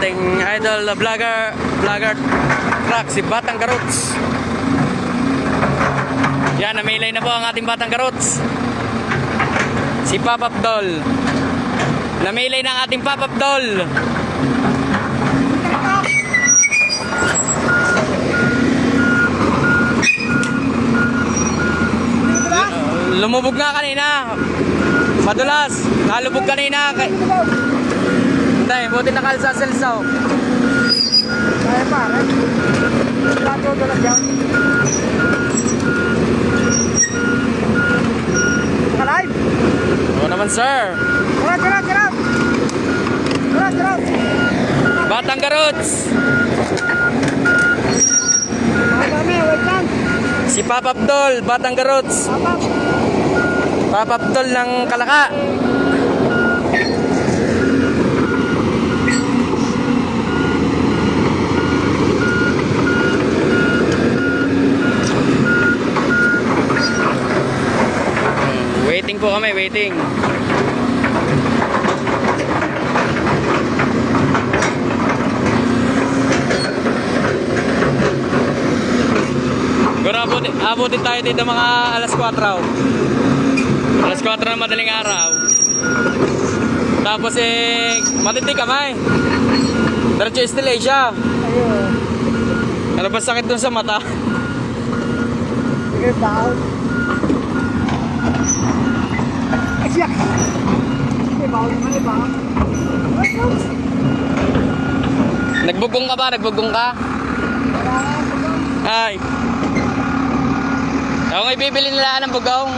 ating idol na vlogger, vlogger truck, si Batang Garots. Yan, namilay na po ang ating Batang Garots. Si Papap Doll. Namilay na ang ating Papap Doll. Lumubog nga kanina. Madulas. Nalubog kanina. Kay... Buti nakalsa sa selsaw. Kaya pare. Lato doon lang dyan. Nakalive. Oo naman, sir. Tara, tara, tara. Tara, tara. Batang Garots. Mga kami, wait lang. Si Papap Doll, Batang Garots. Papa. Papap Doll ng Kalaka. Po kami, waiting. Siguro abutin, abutin tayo dito mga alas 4 raw. Alas 4 na madaling araw. Tapos eh, matitik kamay. Diretso still Asia. Ayun. Ano ba sakit dun sa mata? Sige, down. Nagbugong ka ba? Nagbugong ka? Ay. Ako nga bibili nila ng bugong.